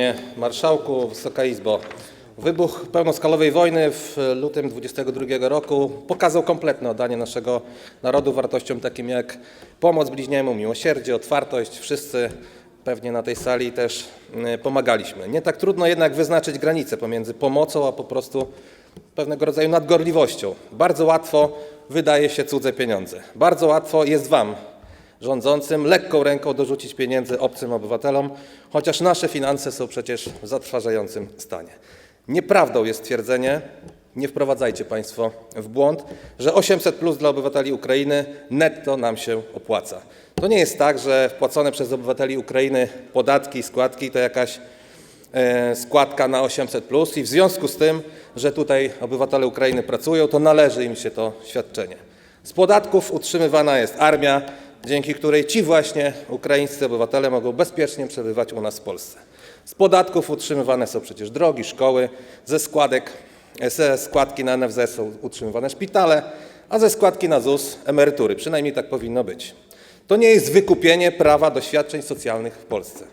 Panie Marszałku, Wysoka Izbo! Wybuch pełnoskalowej wojny w lutym 22 roku pokazał kompletne oddanie naszego narodu wartościom takim jak pomoc bliźniemu, miłosierdzie, otwartość. Wszyscy pewnie na tej sali też y, pomagaliśmy. Nie tak trudno jednak wyznaczyć granicę pomiędzy pomocą a po prostu pewnego rodzaju nadgorliwością. Bardzo łatwo wydaje się cudze pieniądze. Bardzo łatwo jest Wam, rządzącym lekką ręką dorzucić pieniędzy obcym obywatelom, chociaż nasze finanse są przecież w zatrważającym stanie. Nieprawdą jest twierdzenie, nie wprowadzajcie Państwo w błąd, że 800 plus dla obywateli Ukrainy netto nam się opłaca. To nie jest tak, że wpłacone przez obywateli Ukrainy podatki i składki to jakaś e, składka na 800 plus i w związku z tym, że tutaj obywatele Ukrainy pracują, to należy im się to świadczenie. Z podatków utrzymywana jest armia, dzięki której ci właśnie ukraińscy obywatele mogą bezpiecznie przebywać u nas w Polsce. Z podatków utrzymywane są przecież drogi, szkoły, ze składek, ze składki na NFZ są utrzymywane szpitale, a ze składki na ZUS emerytury. Przynajmniej tak powinno być. To nie jest wykupienie prawa do świadczeń socjalnych w Polsce.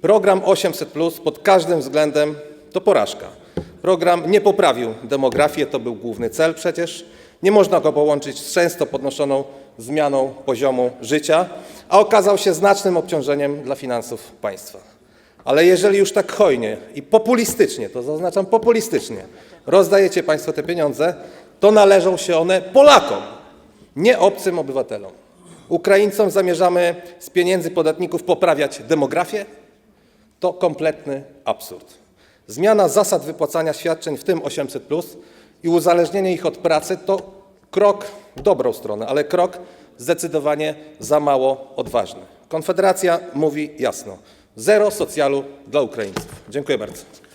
Program 800 pod każdym względem to porażka. Program nie poprawił demografii, to był główny cel przecież. Nie można go połączyć z często podnoszoną zmianą poziomu życia, a okazał się znacznym obciążeniem dla finansów państwa. Ale jeżeli już tak hojnie i populistycznie, to zaznaczam populistycznie, rozdajecie Państwo te pieniądze, to należą się one Polakom, nie obcym obywatelom. Ukraińcom zamierzamy z pieniędzy podatników poprawiać demografię? To kompletny absurd. Zmiana zasad wypłacania świadczeń, w tym 800, i uzależnienie ich od pracy to krok w dobrą stronę, ale krok zdecydowanie za mało odważny. Konfederacja mówi jasno: zero socjalu dla Ukraińców. Dziękuję bardzo.